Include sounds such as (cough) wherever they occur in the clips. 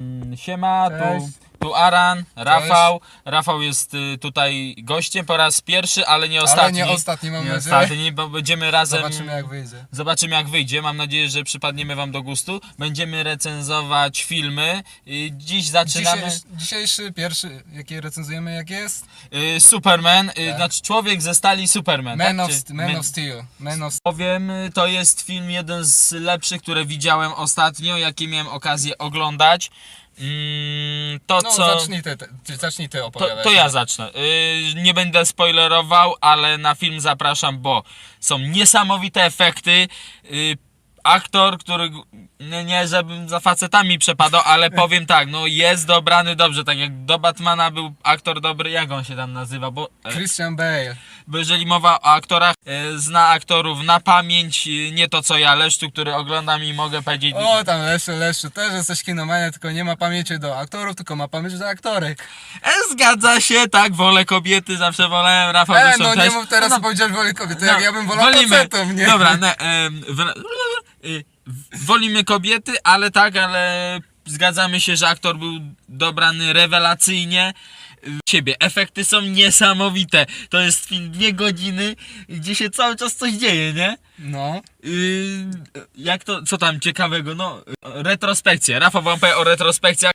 Mm, Siema, Cześć. tu, tu Aran, Rafał. Rafał jest y, tutaj gościem po raz pierwszy, ale nie ostatni. Ale nie ostatni mam Nie nadzieję. ostatni, bo będziemy razem. Zobaczymy jak wyjdzie. Zobaczymy jak wyjdzie. Mam nadzieję, że przypadniemy Wam do gustu. Będziemy recenzować filmy. Y, Dziś zaczynamy. Dzisiejszy, dzisiejszy pierwszy, jaki recenzujemy, jak jest? Y, Superman, y, Tak. znaczy człowiek ze stali Superman. Man, tak? of, Czy- Man Man- of Steel. Man of Powiem, y, to jest film jeden z lepszych, które widziałem ostatnio, jakie miałem okazję oglądać. Mm, to No co. zacznij ty, ty, zacznij ty To, opowiadać. to ja zacznę. Yy, nie będę spoilerował, ale na film zapraszam, bo są niesamowite efekty. Yy, aktor, który nie, nie żebym za facetami przepadał, ale (laughs) powiem tak, no jest dobrany dobrze, tak jak do Batmana był aktor dobry, jak on się tam nazywa, bo, e, Christian Bale. bo jeżeli mowa o aktorach, e, zna aktorów na pamięć, e, nie to co ja, Leszczu, który oglądam i mogę powiedzieć... O tam Leszczu, Leszczu, też jesteś kinomania, tylko nie ma pamięci do aktorów, tylko ma pamięć do aktorek. E, zgadza się, tak, wolę kobiety, zawsze wolałem, Rafał E, zresztą no nie też. mów teraz, No, no, powiedziałeś woli kobiety, No, jak ja bym wolał wolimy. facetem, nie? Dobra, (laughs) no, em, w, wolimy kobiety, ale tak, ale zgadzamy się, że aktor był dobrany rewelacyjnie. Y, Ciebie. Efekty są niesamowite. To jest film dwie godziny, gdzie się cały czas coś dzieje, nie? No. Yy, jak to, co tam ciekawego? No, retrospekcje. Rafał wam powie o retrospekcjach.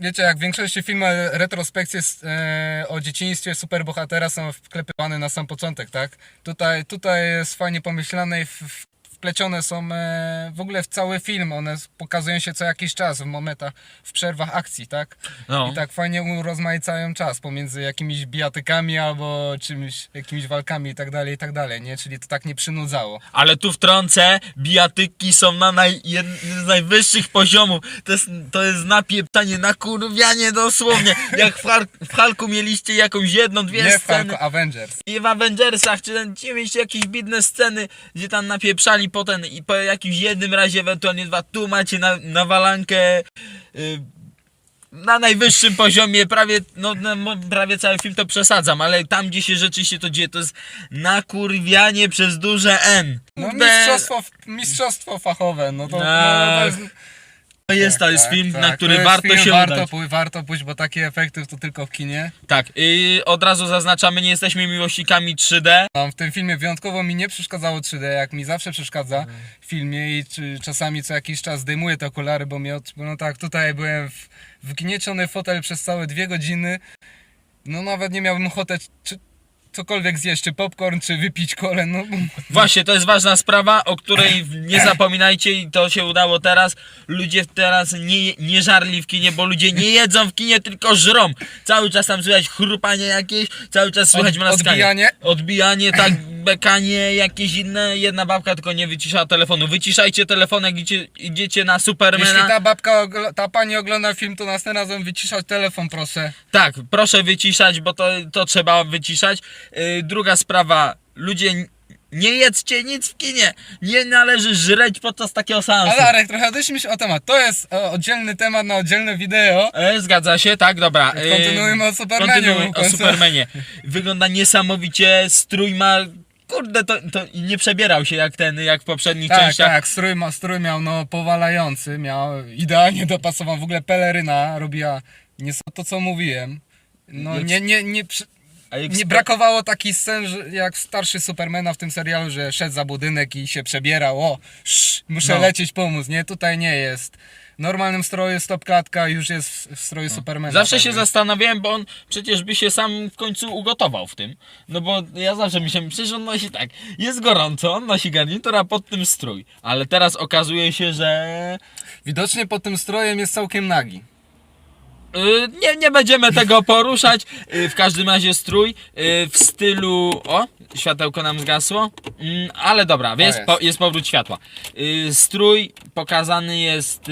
Wiecie, jak w większości filmów retrospekcje e, o dzieciństwie superbohatera są wklepywane na sam początek, tak? Tutaj, tutaj jest fajnie pomyślane i w, w, wplecione są e, w ogóle w cały film. One pokazują się co jakiś czas w momentach, w przerwach akcji, tak? No. I tak fajnie urozmaicają czas pomiędzy jakimiś bijatykami albo czymś, jakimiś walkami i tak dalej, i tak dalej, nie? Czyli to tak nie przynudzało. Ale tu wtrącę, bijatyki są na naj, jednym z najwyższych poziomów. To jest, to jest napieptanie, nakurwianie dosłownie. (laughs) Jak w, Hal- w Hulku mieliście jakąś jedną, dwie Nie w sceny. Falco Avengers. I w Avengersach, czy gdzie mieliście jakieś bidne sceny, gdzie tam napieprzali potem i po jakimś jednym razie, ewentualnie dwa, tu macie na, nawalankę y, na najwyższym poziomie, prawie, no, no, prawie cały film to przesadzam, ale tam gdzie się rzeczywiście to dzieje, to jest nakurwianie przez duże N. No mistrzostwo, mistrzostwo fachowe, no to, no, Tak. to jest... To jest, to jest Tak, film, tak, na to który warto się warto, udać. pój- warto pójść, bo takie efekty to tylko w kinie. Tak, y, od razu zaznaczamy, nie jesteśmy miłośnikami 3D. No, w tym filmie wyjątkowo mi nie przeszkadzało 3D, jak mi zawsze przeszkadza Mhm. w filmie i czy, czasami co jakiś czas zdejmuję te okulary, bo mi od, no tak, tutaj byłem w, wgnieciony fotel przez całe dwie godziny. No nawet nie miałbym ochoty czy, cokolwiek zjeść, czy popcorn, czy wypić kolę, no Właśnie, to jest ważna sprawa, o której nie zapominajcie i to się udało teraz. Ludzie teraz nie, nie żarli w kinie, bo ludzie nie jedzą w kinie, tylko żrą. Cały czas tam słychać chrupanie jakieś, cały czas słychać Od- mlaskanie. odbijanie. Odbijanie, tak, bekanie, jakieś inne. Jedna babka tylko nie wyciszała telefonu. Wyciszajcie telefon, jak idzie, idziecie na jeśli Supermana. ta babka, ta pani ogląda film, to następnym razem wyciszać telefon, proszę. Tak, proszę wyciszać, bo to, to trzeba wyciszać. Yy, druga sprawa, ludzie nie jedzcie nic w kinie. Nie należy żreć podczas takiego seansu. Ale Arek, trochę odeszliśmy się o temat. To jest e, oddzielny temat na oddzielne wideo. E, zgadza się, tak, dobra. E, Kontynuujmy o Supermanie, kontynuuj bo w o Supermanie. Wygląda niesamowicie, strój ma... Kurde, to, to nie przebierał się jak ten, jak w poprzednich Tak, częściach. tak, strój, ma, strój miał no powalający, miał idealnie dopasowany, w ogóle peleryna robiła nie to co mówiłem. No nie, nie, nie, nie brakowało takich scen, jak starszy Supermana w tym serialu, że szedł za budynek i się przebierał, o, sz, muszę No. lecieć pomóc, nie, tutaj nie jest. Normalnym stroju stopklatka już jest w, stroju Supermana. No. Zawsze się zastanawiałem, bo on przecież by się sam w końcu ugotował w tym. No bo ja zawsze myślałem, przecież on nosi tak, jest gorąco, on nosi garnitur, a pod tym strój. Ale teraz okazuje się, że Widocznie pod tym strojem jest całkiem nagi. Y, nie, nie będziemy tego poruszać. Y, w każdym razie strój y, w stylu... O, światełko nam zgasło. Mm, ale dobra, jest, jest. Po, jest powrót światła. Strój pokazany jest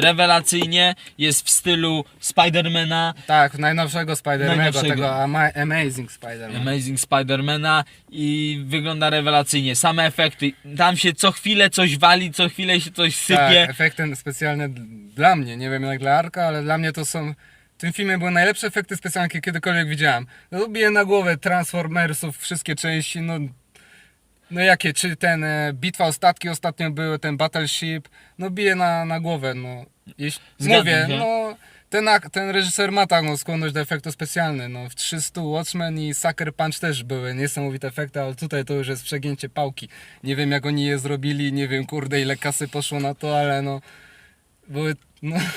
rewelacyjnie, jest w stylu Spidermana. Tak, najnowszego Spidermana, Najnowszego. tego ama- Amazing Spiderman. Amazing Spidermana i wygląda rewelacyjnie. Same efekty. Tam się co chwilę coś wali, co chwilę się coś sypie. Tak, efekty specjalne d- dla mnie, nie wiem jak dla Arka, ale dla mnie to są... W tym filmie były najlepsze efekty specjalne, jakie kiedykolwiek widziałem. No bije na głowę Transformersów, wszystkie części, no... No jakie, czy ten e, bitwa o statki ostatnio były, ten Battleship, no bije na, na głowę, no. Jeśli, Zgadzam mówię, się. no... ten, ak- ten reżyser ma taką skłonność do efektu specjalny. No, w 300 Watchmen i Sucker Punch też były niesamowite efekty, ale tutaj to już jest przegięcie pałki. Nie wiem jak oni je zrobili, nie wiem kurde ile kasy poszło na to, ale no były,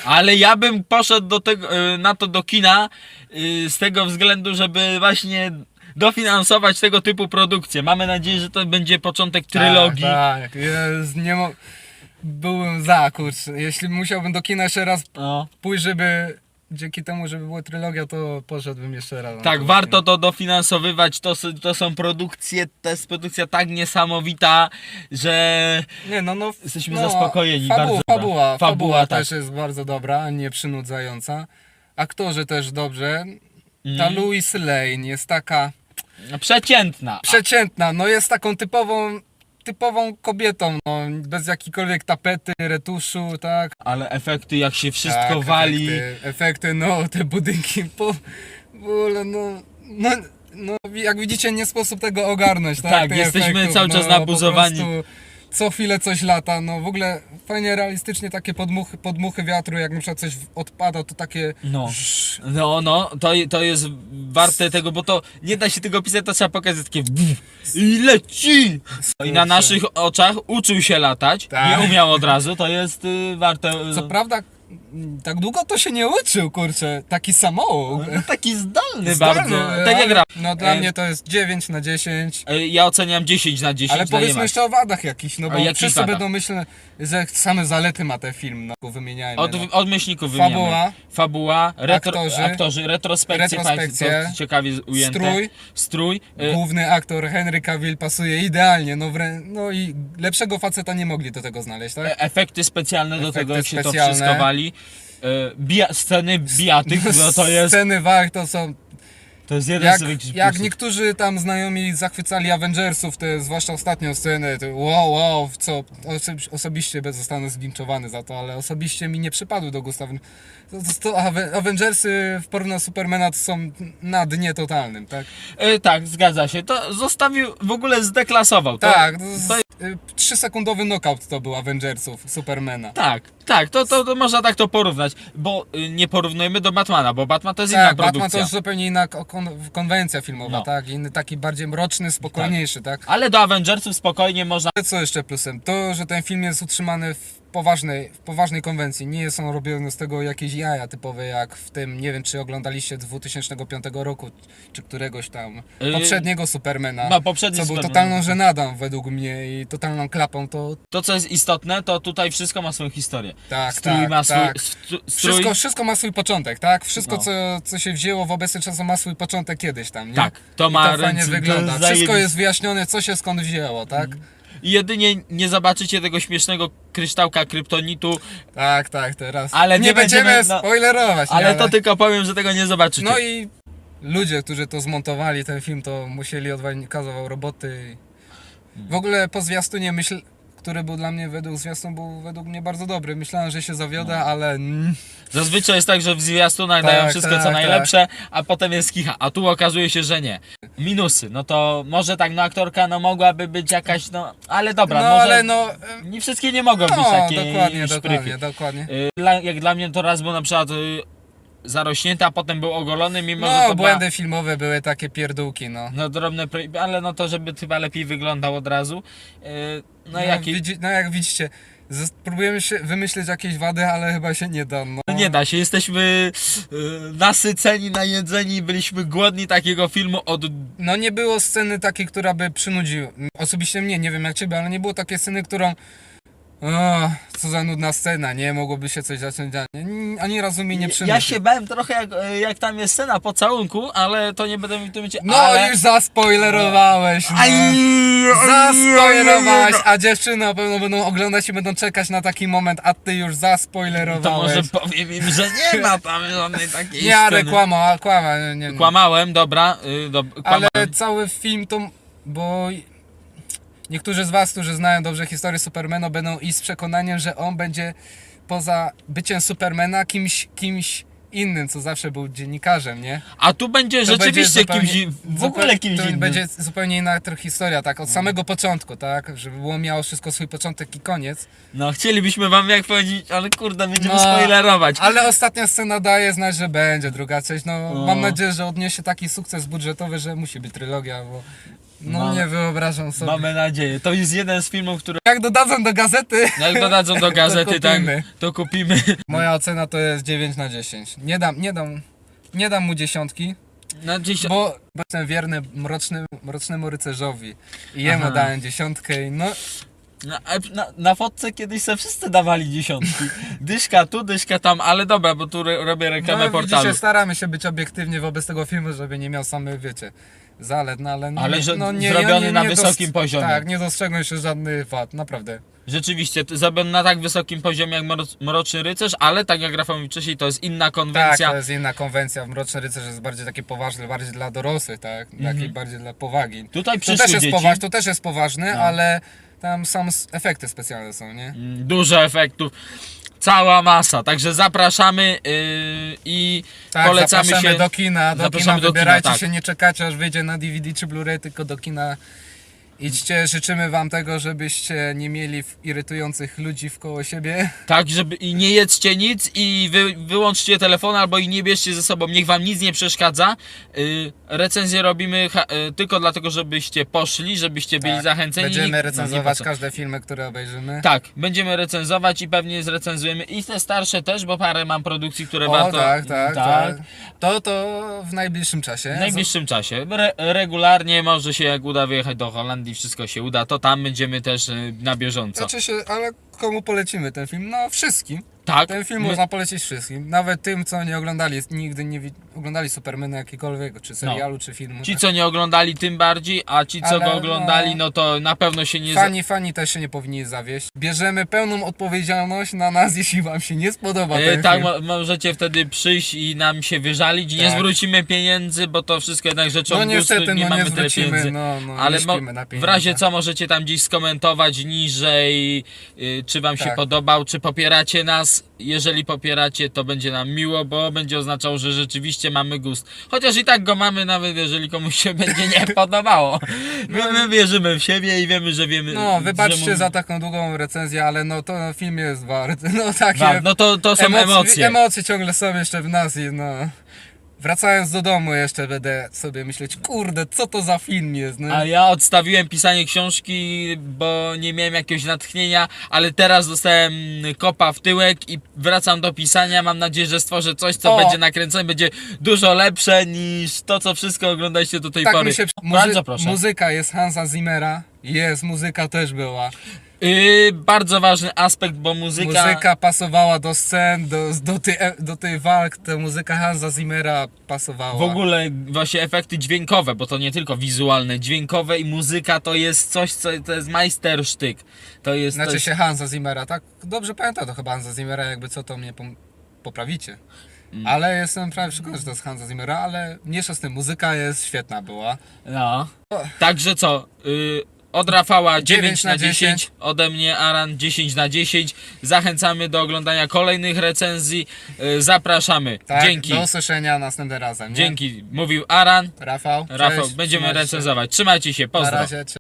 Ale ja bym poszedł do tego, y, na to do kina y, z tego względu, żeby właśnie dofinansować tego typu produkcje. Mamy nadzieję, że to będzie początek trylogii. Tak, tak. Jest, nie mo... Byłem za, kurczę. Jeśli musiałbym do kina jeszcze raz No. pójść, żeby dzięki temu, żeby była trylogia, to poszedłbym jeszcze raz. na Tak, to warto to dofinansowywać. To, s- to są produkcje, to jest produkcja tak niesamowita, że Nie, no, no, Jesteśmy no, zaspokojeni, Fabuła, bardzo fabuła, fabuła, Fabuła, tak. też jest bardzo dobra, nie przynudzająca. Aktorzy też dobrze. Ta Mm. Louise Lane jest taka przeciętna. przeciętna, no jest taką typową, typową kobietą, no, bez jakiejkolwiek tapety, retuszu, tak. Ale efekty, jak się wszystko tak, wali. Efekty, efekty, no, te budynki, po, w ogóle, no, no, no, jak widzicie, nie sposób tego ogarnąć, tak? Tak, jesteśmy efektów, cały czas no, nabuzowani. po prostu Co chwilę coś lata, no w ogóle fajnie realistycznie takie podmuchy, podmuchy wiatru, jak na przykład coś odpada, to takie... No. No, no, to, to jest warte tego, bo to nie da się tego pisać, to trzeba pokazać takie i leci! I na naszych oczach uczył się latać, Tak. nie umiał od razu, to jest y, warte... Co prawda, tak długo to się nie uczył, kurczę, taki samouk. No, taki zdolny, Zdalny, bardzo. ale- Tak jak gra. No dla E, mnie to jest 9 na 10. e, Ja oceniam 10 na 10 Ale dla powiedzmy jeszcze o wadach jakichś, no bo jakich wszyscy wadach? będą myśleć, że same zalety ma ten film, no wymieniajmy. Od, no. od myślników wymieniamy. Fabuła. Fabuła, retro, Aktorzy. aktorzy, retrospekcje, Retrospekcje. ciekawie ujęte. Strój. Strój. e, Główny aktor Henry Cavill pasuje idealnie, no, wrę... no i lepszego faceta nie mogli do tego znaleźć, tak? E- Efekty specjalne do Efekty tego, jak się to specjalne. wszystko wali. E, Bija, sceny bijatyk, (laughs) no to jest, Sceny walk to są to jest jeden Jak, z większych jak plusów. niektórzy tam znajomi zachwycali Avengersów, te zwłaszcza ostatnią scenę, to wow, wow, co oso- osobiście zostanę zlinczowany za to, ale osobiście mi nie przypadły do gustu. To, to, to Aven- Avengersy w porównaniu do Supermana to są na dnie totalnym, tak? E, tak, zgadza się. To zostawił, w ogóle zdeklasował. Tak, to, to, y, trzysekundowy knockout to był Avengersów, Supermana. tak, tak, to, to, to można tak to porównać, bo y, nie porównujemy do Batmana, bo Batman to jest Tak, inna Batman to produkcja. już zupełnie inna ko- kon- konwencja filmowa, No. tak? Inny taki bardziej mroczny, spokojniejszy, tak? Ale do Avengersów spokojnie można Co jeszcze plusem? To, że ten film jest utrzymany w poważnej, w poważnej konwencji. Nie są robione z tego jakieś jaja typowe, jak w tym, nie wiem czy oglądaliście 2005 roku, czy któregoś tam Yy, poprzedniego Supermana. no, poprzedni co był Superman. totalną żenadą według mnie i totalną klapą, to To, co jest istotne, to tutaj wszystko ma swoją historię. Tak, Strój tak, ma swój. tak. str- Strój, Wszystko, wszystko ma swój początek, tak? Wszystko, No. co, co się wzięło w obecny czas, ma swój początek kiedyś tam, nie? Tak, to I ma to fajnie wygląda. Wszystko jest wyjaśnione, co się skąd wzięło, tak? I jedynie nie zobaczycie tego śmiesznego kryształka kryptonitu, Tak, tak, teraz. Ale nie będziemy, będziemy, no- spoilerować. nie, ale to tylko powiem, że tego nie zobaczycie. No i ludzie, którzy to zmontowali, ten film, to musieli odwalić kazował roboty. W ogóle po zwiastunie myśl, który był dla mnie według zwiastun, był według mnie bardzo dobry. Myślałem, że się zawiodę, No. ale Zazwyczaj jest tak, że w zwiastunach Tak, dają wszystko co tak, najlepsze, a potem jest kicha, a tu okazuje się, że nie. Minusy, no to może tak, no aktorka no mogłaby być jakaś, no ale dobra, no może ale no, nie wszystkie nie mogą być no takie dokładnie, szprychy. dokładnie, dokładnie. Y, Dla, jak dla mnie to raz był na przykład y, zarośnięty, a potem był ogolony, mimo że No, to błędy była, filmowe były takie pierdółki, no. no drobne, pro- ale no to żeby chyba lepiej wyglądał od razu. Y, no, No, widzi, no jak widzicie, zas- próbujemy się wymyślić jakieś wady, ale chyba się nie da, no. No nie da się, jesteśmy y, nasyceni, najedzeni, byliśmy głodni takiego filmu od No nie było sceny takiej, która by przynudziła. Osobiście mnie, nie wiem jak ciebie, ale nie było takiej sceny, którą. O, co za nudna scena, nie? Mogłoby się coś zacząć dziać. Nie, Ani razu mi nie przynudzi. Ja się bałem trochę jak, jak tam jest scena pocałunku, ale to nie będę w tym momencie. No ale... już zaspoilerowałeś, no. Zaspoilerowałeś, a dziewczyny na pewno będą oglądać i będą czekać na taki moment, a ty już To zaspoilerowałeś. może powiem im, że nie ma tam żadnej takiej Nie, ale sceny. kłama, kłama, nie, nie. Kłamałem, dobra, y, dob- Ale kłamałem. cały film to. Bo niektórzy z Was, którzy znają dobrze historię Supermana, będą iść z przekonaniem, że on będzie poza byciem Supermana kimś, kimś innym, co zawsze był dziennikarzem, nie? A tu będzie To rzeczywiście będzie kimś, w ogóle kimś To innym. będzie zupełnie inna trochę historia, tak? Od samego początku, tak? Żeby było miało wszystko swój początek i koniec. No, chcielibyśmy wam jak powiedzieć, ale kurde, będziemy No, spoilerować. Ale ostatnia scena daje znać, że będzie druga część. No, No. mam nadzieję, że odniesie taki sukces budżetowy, że musi być trylogia, bo no Mam- nie wyobrażam sobie. Mamy nadzieję. To jest jeden z filmów, który Jak dodadzą do gazety, jak dodadzą do (laughs) gazety, tak, kupimy. to kupimy. moja ocena to jest 9 na 10. Nie dam, nie dam, nie dam mu dziesiątki, Na dziś... bo, bo jestem wierny mroczny, mrocznemu rycerzowi. I jemu Aha. dałem dziesiątkę i no Na, na, na fotce kiedyś se wszyscy dawali dziesiątki. Dyszka tu, dyszka tam, ale dobra, bo tu re, robię reklamę no, portalu. widzicie, staramy się być obiektywnie wobec tego filmu, żeby nie miał samych, wiecie, zalet, no ale... No, Ale nie- że no, nie, zrobiony ja nie, na nie wysokim poziomie. Tak, nie dostrzegłem się żadnych wad, naprawdę. Rzeczywiście, zrobiony na tak wysokim poziomie jak Mro- Mroczny Rycerz, ale tak jak Rafał mówił wcześniej, to jest inna Tak, konwencja. to jest inna konwencja. Mroczny Rycerz jest bardziej takie poważne, bardziej dla dorosłych, tak? Mhm. Taki bardziej dla powagi. Tutaj To też, jest dzieci. poważ, to też jest poważny, No. ale tam sam efekty specjalne są, nie? Mm, Dużo efektów. Cała masa, także zapraszamy yy, i Tak, polecamy zapraszamy się. do kina, do zapraszamy kina, do kina, wybierajcie tak. się, nie czekacie aż wyjdzie na DVD czy Blu-ray, tylko do kina. Idźcie, życzymy wam tego, żebyście nie mieli w- irytujących ludzi wkoło siebie. Tak, żeby i nie jedzcie nic i wy, wyłączcie telefon albo i nie bierzcie ze sobą, niech wam nic nie przeszkadza. Yy, recenzję robimy ha, yy, tylko dlatego, żebyście poszli, żebyście byli Tak, zachęceni. Będziemy No, nie recenzować po co. każde filmy, które obejrzymy. Tak, będziemy recenzować i pewnie zrecenzujemy i te starsze też, bo parę mam produkcji, które O, warto... tak, tak, tak. To, to w najbliższym czasie. W najbliższym czasie. Re, regularnie może się jak uda wyjechać do Holandii, wszystko się uda, to tam będziemy też y, na bieżąco. Znaczy się, ale komu polecimy ten film? No wszystkim. Tak, Ten film można polecić wszystkim. Nawet tym, co nie oglądali, nigdy nie oglądali Supermana jakiegokolwiek, czy serialu, czy filmu. No. ci tak. co nie oglądali tym bardziej, a ci co Ale, go oglądali, no. no to na pewno się nie... Fani, fani też się nie powinni zawieść. Bierzemy pełną odpowiedzialność na nas, (laughs) jeśli wam się nie spodoba E, ten tak, film. mo- możecie wtedy przyjść i nam się wyżalić. Nie Tak. zwrócimy pieniędzy, bo to wszystko jednak rzeczą No gustu, niestety, nie no nie mamy tyle zwrócimy, pieniędzy. no, no Ale nie w razie co możecie tam gdzieś skomentować niżej, y, czy wam się Tak. podobał, czy popieracie nas. Jeżeli popieracie, to będzie nam miło, bo będzie oznaczało, że rzeczywiście mamy gust. Chociaż i tak go mamy, nawet jeżeli komuś się będzie nie (laughs) podobało. My, my wierzymy w siebie i wiemy, że wiemy. No, wybaczcie mu- za taką długą recenzję, ale no to film jest wart. (laughs) No takie No to, to są emocje, emocje. emocje ciągle są jeszcze w nas i no... Wracając do domu jeszcze będę sobie myśleć, kurde, co to za film jest, no. A ja odstawiłem pisanie książki, bo nie miałem jakiegoś natchnienia, ale teraz dostałem kopa w tyłek i wracam do pisania. Mam nadzieję, że stworzę coś, co O! będzie nakręcone, będzie dużo lepsze niż to, co wszystko oglądaliście do tej tak pory. mi się... Bardzo proszę. Muzyka jest Hansa Zimmera. Jest, muzyka też była. Yy, bardzo ważny aspekt, bo muzyka... Muzyka pasowała do scen, do, do, tej, do tej walk, ta muzyka Hansa Zimmera pasowała. W ogóle właśnie efekty dźwiękowe, bo to nie tylko wizualne, dźwiękowe i muzyka to jest coś, co to jest majstersztyk. To jest Znaczy coś... się Hansa Zimmera, tak? Dobrze pamiętam to chyba Hansa Zimmera, jakby co to mnie poprawicie. Mm. Ale jestem prawie przekonany, że to jest Hansa Zimmera, ale mniejsza z tym, muzyka jest świetna była. No. Także co? Yy, od Rafała 9, 9 na na 10, 10, ode mnie Aran 10 na 10. Zachęcamy do oglądania kolejnych recenzji. Yy, zapraszamy. Tak, Dzięki. do usłyszenia następnym razem. Nie? Dzięki. Mówił Aran. Rafał. Rafał, cześć, będziemy trzymajcie się. recenzować. Trzymajcie się. Na Pozdro. razie, cześć.